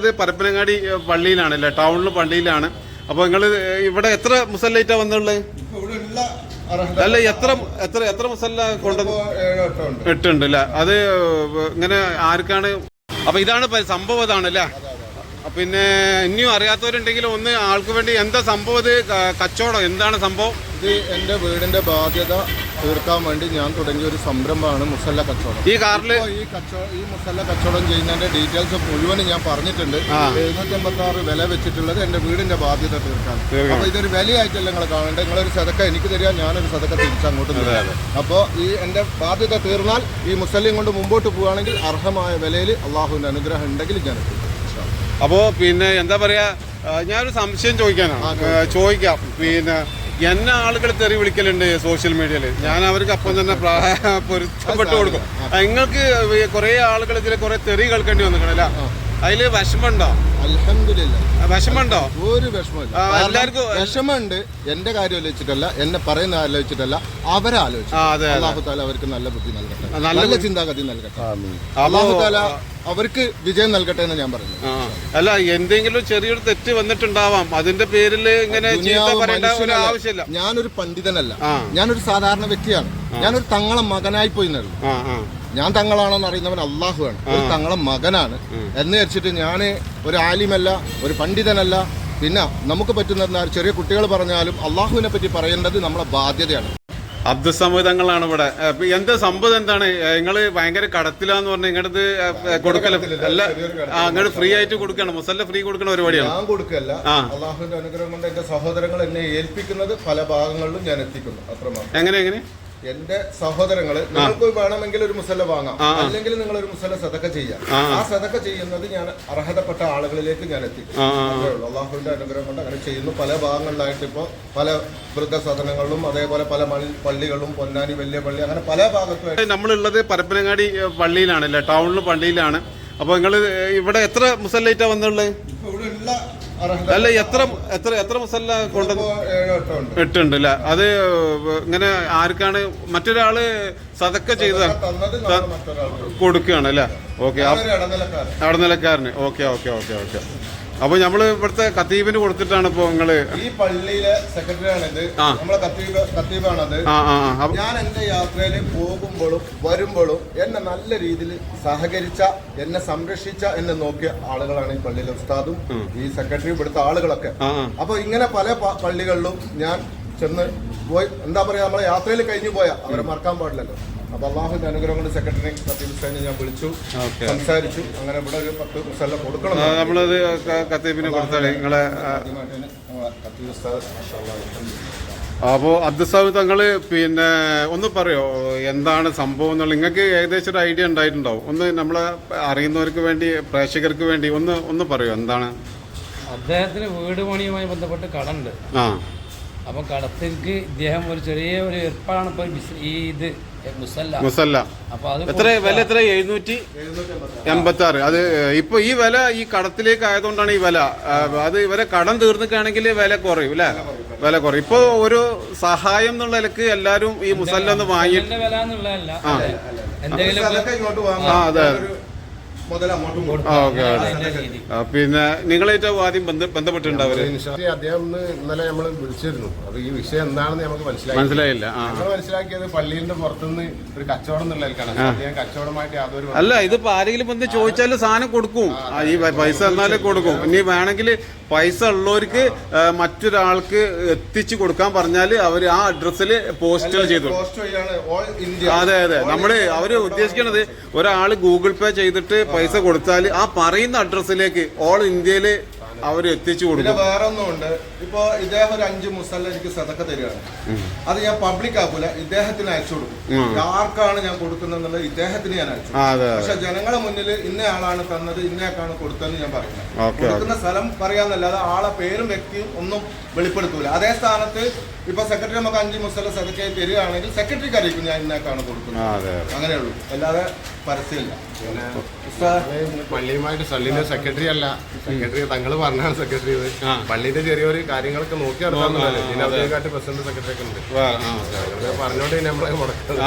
അത് പരപ്പനങ്ങാടി പള്ളിയിലാണ് അല്ലേ? ടൗണിൽ പള്ളിയിലാണ്. അപ്പോൾ നിങ്ങൾ ഇവിടെ എത്ര മുസല്ലൈറ്റാ വന്നുള്ളത് അല്ല എത്ര എത്ര എത്ര മുസല്ല കൊണ്ടുവന്നു എട്ടുണ്ട് അല്ലേ? അത് ഇങ്ങനെ ആർക്കാണ് അപ്പൊ ഇതാണ് സംഭവം ഇതാണ് അല്ലേ? പിന്നെ ഇനിയും അറിയാത്തവരുണ്ടെങ്കിൽ ഒന്ന് ആൾക്ക് വേണ്ടി എന്താ സംഭവം ഇത്? കച്ചവടം എന്താണ് സംഭവം? ഇത് എന്റെ വീടിന്റെ ബാധ്യത തീർക്കാൻ വേണ്ടി ഞാൻ തുടങ്ങിയ ഒരു സംരംഭമാണ് മുസല്ല കച്ചവടം. ഈ കാറിൽ ഈ കച്ചവടം ഈ മുസല്ല കച്ചവടം ചെയ്യുന്നതിന്റെ ഡീറ്റെയിൽസ് മുഴുവൻ ഞാൻ പറഞ്ഞിട്ടുണ്ട്. എഴുന്നൂറ്റി എൺപത്തി ആറ് വില വെച്ചിട്ടുള്ളത് എന്റെ വീടിന്റെ ബാധ്യത തീർക്കാൻ. അപ്പൊ ഇതൊരു വിലയായിട്ടല്ല നിങ്ങൾ കാണേണ്ടത്. നിങ്ങളൊരു സതക്ക എനിക്ക് തരിക ഞാനൊരു സതക്ക തിരിച്ചങ്ങോട്ട് തരാം. അപ്പോൾ ഈ എന്റെ ബാധ്യത തീർന്നാൽ ഈ മുസല്യം കൊണ്ട് മുമ്പോട്ട് പോവുകയാണെങ്കിൽ അർഹമായ വിലയിൽ അള്ളാഹുവിന്റെ അനുഗ്രഹം ഉണ്ടെങ്കിൽ ഞാൻ അപ്പോ അപ്പോൾ പിന്നെ എന്താ പറയാ ഞാനൊരു സംശയം ചോദിക്കാനാണ്. ചോദിക്കാം. പിന്നെ എന്നെ ആളുകൾ തെറി വിളിക്കലുണ്ട് സോഷ്യൽ മീഡിയയിൽ ഞാൻ അവർക്ക് അപ്പം തന്നെ പ്രാ- പൊരുത്തപ്പെട്ട് കൊടുക്കും. നിങ്ങൾക്ക് കുറേ ആളുകൾ ഇതിൽ കുറേ തെറി കേൾക്കേണ്ടി വന്നിക്കണല്ല അതിൽ വിഷമുണ്ടോ? അൽഹംദുലില്ലാ. വിഷമുണ്ടോ? ഒരു വിഷമമില്ല വിഷമുണ്ട് എന്റെ കാര്യം ആലോചിച്ചിട്ടല്ല എന്നെ പറയുന്ന ആലോചിച്ചിട്ടല്ല അവരെ ആലോചിച്ചു. ആ അതെ അതെ. അള്ളാഹു താല അവർക്ക് നല്ല ബുദ്ധി നൽകട്ടെ. നല്ല ചിന്താഗതി നൽകട്ടെ. അപ്പോ അള്ളാഹു താല അവർക്ക് വിജയം നൽകട്ടെ എന്ന് ഞാൻ പറഞ്ഞു അല്ല എന്തെങ്കിലും ചെറിയൊരു തെറ്റ് വന്നിട്ടുണ്ടാവാം. അതിന്റെ പേരിൽ ഇങ്ങനെ ചീത്ത പറയേണ്ട ഒരു മനുഷ്യനല്ല. ആവശ്യമില്ല. ഞാനൊരു പണ്ഡിതനല്ല. ഞാനൊരു സാധാരണ വ്യക്തിയാണ്. ഞാനൊരു തങ്ങളെ മകനായി പോയി നല്ല ഞാൻ തങ്ങളാണോന്ന് അറിയുന്നവൻ അള്ളാഹുവാണ് ഒരു തങ്ങളെ മകനാണ്. എന്ന് വെച്ചിട്ട് ഞാൻ ഒരു ആലിമല്ല ഒരു പണ്ഡിതനല്ല. പിന്നെ നമുക്ക് പറ്റുന്ന ചെറിയ കുട്ടികൾ പറഞ്ഞാലും അള്ളാഹുവിനെ പറ്റി പറയേണ്ടത് നമ്മളെ ബാധ്യതയാണ്. അബ്ദുസമ്മതങ്ങളാണ് ഇവിടെ. എന്റെ എന്താ സംഭവം എന്താണ്? നിങ്ങൾ ഭയങ്കര കടത്തിലാന്ന് പറഞ്ഞ ഇങ്ങടത് കൊടുക്കല അല്ല അങ്ങോട്ട് ഫ്രീ ആയിട്ട് കൊടുക്കണം. മുസല്ല ഫ്രീ കൊടുക്കണ പരിപാടിയാണ്. ഞാൻ കൊടുക്കല്ല. അള്ളാഹുവിന്റെ അനുഗ്രഹം കൊണ്ട് എന്റെ സഹോദരങ്ങൾ എന്നെ ഏൽപ്പിക്കുന്നത് പല ഭാഗങ്ങളിലും ഞാൻ എത്തിക്കുന്നു. അത്രമാത്രം. എങ്ങനെ എങ്ങനെ? എന്റെ സഹോദരങ്ങൾ നിങ്ങൾക്ക് വേണമെങ്കിൽ ഒരു മുസല്ല വാങ്ങാം. അല്ലെങ്കിൽ നിങ്ങൾ ഒരു മുസല്ല സതക്ക ചെയ്യാം. ആ. സതക്ക ചെയ്യുന്നത് ഞാൻ അർഹതപ്പെട്ട ആളുകളിലേക്ക് ഞാൻ എത്തിക്കും. അള്ളാഹുവിന്റെ അനുഗ്രഹം കൊണ്ട് അങ്ങനെ ചെയ്യുന്നു. പല ഭാഗങ്ങളിലായിട്ട് ഇപ്പോൾ പല വൃദ്ധസദനങ്ങളിലും അതേപോലെ പല പള്ളികളും പൊന്നാനി വലിയ പള്ളി അങ്ങനെ പല ഭാഗത്തും നമ്മളുള്ളത് പരപ്പനങ്ങാടി പള്ളിയിലാണ് അല്ലെ? ടൗണിൽ പള്ളിയിലാണ്. അപ്പൊ നിങ്ങൾ ഇവിടെ എത്ര മുസല്ലേറ്റാ വന്നുള്ളത് ഇപ്പൊ ഇവിടെ ഉള്ള അല്ല എത്ര എത്ര എത്ര മുസല്ല കൊണ്ടുവന്നു എട്ടുണ്ട് അല്ല? അത് ഇങ്ങനെ ആർക്കാണ് മറ്റൊരാൾ സതക്ക ചെയ്തതാണ് മറ്റൊരാൾക്ക് കൊടുക്കുകയാണ് അല്ലേ? Okay ഇടനിലക്കാരന്. Okay okay okay okay. അപ്പൊ നമ്മൾ ഇവിടുത്തെ കത്തീബിന് കൊടുത്തിട്ടാണ് ഇപ്പൊ നിങ്ങൾ ഈ പള്ളിയിലെ സെക്രട്ടറിയാണ് ഇത് നമ്മളെ കത്തീബ് കത്തീബാണത്. ആ. ഞാൻ എന്റെ യാത്രയിൽ പോകുമ്പോഴും വരുമ്പോഴും എന്നെ നല്ല രീതിയിൽ സഹകരിച്ച എന്നെ സംരക്ഷിച്ച എന്നെ നോക്കിയ ആളുകളാണ് ഈ പള്ളിയിലെ ഉസ്താദും ഈ സെക്രട്ടറി ഇവിടുത്തെ ആളുകളൊക്കെ. അപ്പൊ ഇങ്ങനെ പല പള്ളികളിലും ഞാൻ ചെന്ന് പോയി. എന്താ പറയാ നമ്മളെ യാത്രയിൽ കഴിഞ്ഞു പോയാ. അവരെ മറക്കാൻ പാടില്ലല്ലോ. അപ്പൊ അള്ളാഹുന്റെ അനുഗ്രഹം കൊണ്ട് സെക്രട്ടറി കത്തീബ് ഹുസൈനെ ഞാൻ വിളിച്ചു സംസാരിച്ചു. അങ്ങനെ ഇവിടെ ഒരു പത്ത് മുസല്ല കൊടുക്കണം നമ്മളത് കത്തീബിന് കൊടുത്താലേ നിങ്ങളെ കത്തീബ് ഉസ്താദ്. അപ്പോൾ അബ്ദുസാബ് തങ്ങൾ പിന്നെ ഒന്ന് പറയോ എന്താണ് സംഭവം എന്നുള്ള നിങ്ങൾക്ക് ഏകദേശം ഒരു ഐഡിയ ഉണ്ടായിട്ടുണ്ടാവും. ഒന്ന് നമ്മളെ അറിയുന്നവർക്ക് വേണ്ടി പ്രേക്ഷകർക്ക് വേണ്ടി ഒന്ന് ഒന്ന് പറയോ എന്താണ്? അദ്ദേഹത്തിന് വീട് പണിയുമായി ബന്ധപ്പെട്ട് കടണ്ട്. ആ. അപ്പം കടത്തിക്ക് ഇദ്ദേഹം ഒരു ചെറിയ ഒരു ഏർപ്പാടാണ് ഇപ്പോൾ ഈ ഇത് മുസല്ല. മുസല്ല. അപ്പോൾ അത് എത്ര വില എത്ര? എഴുന്നൂറ്റി എൺപത്തി ആറ് അത് ഇപ്പൊ ഈ വില ഈ കടത്തിലേക്ക് ആയതുകൊണ്ടാണ് ഈ വില. അത് ഇവരെ കടം തീർന്നിക്കാണെങ്കിൽ വില കുറയും അല്ലേ വില കുറയും. ഇപ്പൊ ഒരു സഹായം എന്നുള്ള നിലയ്ക്ക് എല്ലാരും ഈ മുസല്ല ഒന്ന് വാങ്ങി മുസല്ലിന്റെ വില എന്നുള്ളതല്ല. ആ. എന്തെങ്കിലും ആ, അതെ. പിന്നെ നിങ്ങളേറ്റവും ആദ്യം ബന്ധപ്പെട്ടിട്ടുണ്ടാവില്ല അദ്ദേഹം ഇന്നലെ നമ്മൾ വിളിച്ചിരുന്നു. അത് ഈ വിഷയം എന്താണെന്ന് നമുക്ക് മനസ്സിലായി മനസ്സിലായില്ല നമ്മൾ മനസ്സിലാക്കിയത് പള്ളിന്റെ പുറത്തുനിന്ന് ഒരു കച്ചവടം എന്നുള്ളതിലേക്കാണ് അദ്ദേഹം കച്ചവടമായിട്ട് യാതൊരു അല്ല ഇതിപ്പോ ആരെങ്കിലും വന്ന് ചോദിച്ചാൽ സാധനം കൊടുക്കും. ഈ പൈസ എന്നാലും കൊടുക്കും. ഇനി വേണമെങ്കിൽ പൈസ ഉള്ളവർക്ക് മറ്റൊരാൾക്ക് എത്തിച്ചു കൊടുക്കാൻ പറഞ്ഞാൽ അവർ ആ അഡ്രസ്സിൽ പോസ്റ്റൽ ചെയ്തു. അതെ അതെ. നമ്മൾ അവർ ഉദ്ദേശിക്കണത് ഒരാൾ ഗൂഗിൾ പേ ചെയ്തിട്ട് പൈസ കൊടുത്താൽ ആ പറയുന്ന അഡ്രസ്സിലേക്ക് ഓൾ ഇന്ത്യയിൽ അവർ എത്തിച്ചു പിന്നെ കൊടുക്കും. വേറെ ഒന്നുമുണ്ട് ഇപ്പൊ ഇദ്ദേഹം ഒരു അഞ്ച് മുസല്ല എനിക്ക് സതക്ക തരികയാണ്. അത് ഞാൻ പബ്ലിക് ആക്കൂല ഇദ്ദേഹത്തിന് അയച്ചു കൊടുക്കും. ആർക്കാണ് ഞാൻ കൊടുക്കുന്നത് ഇദ്ദേഹത്തിന് ഞാൻ അയച്ചു പക്ഷെ ജനങ്ങളുടെ മുന്നിൽ ഇന്ന ആളാണ് തന്നത് ഇന്നയാൾക്കാണ് കൊടുത്തതെന്ന് ഞാൻ പറയുന്നത്. കൊടുക്കുന്ന സ്ഥലം പറയാന്നല്ലാതെ ആളെ പേരും വ്യക്തിയും ഒന്നും വെളിപ്പെടുത്തൂല. അതേ സ്ഥാനത്ത് ഇപ്പൊ സെക്രട്ടറി നമുക്ക് അഞ്ച് മുസല്ല സതക്കയായി തരികയാണെങ്കിൽ സെക്രട്ടറിക്ക് അറിയിക്കും ഞാൻ ഇന്നയാൾക്കാണ് കൊടുക്കുന്നത്. അങ്ങനെയുള്ളൂ. അല്ലാതെ പരസ്യമില്ല പിന്നെ ഉസ്താദ്, പള്ളിയുമായിട്ട് സള്ളിന്റെ സെക്രട്ടറി അല്ല. സെക്രട്ടറി തങ്ങൾ പറഞ്ഞാണ് സെക്രട്ടറി പള്ളിന്റെ ചെറിയൊരു കാര്യങ്ങളൊക്കെ നോക്കി നടത്താന്നുള്ളത് പ്രസിഡന്റ് സെക്രട്ടറി ഒക്കെ ഉണ്ട്. പറഞ്ഞോണ്ട് നമ്മളെ മുടക്കുന്നത്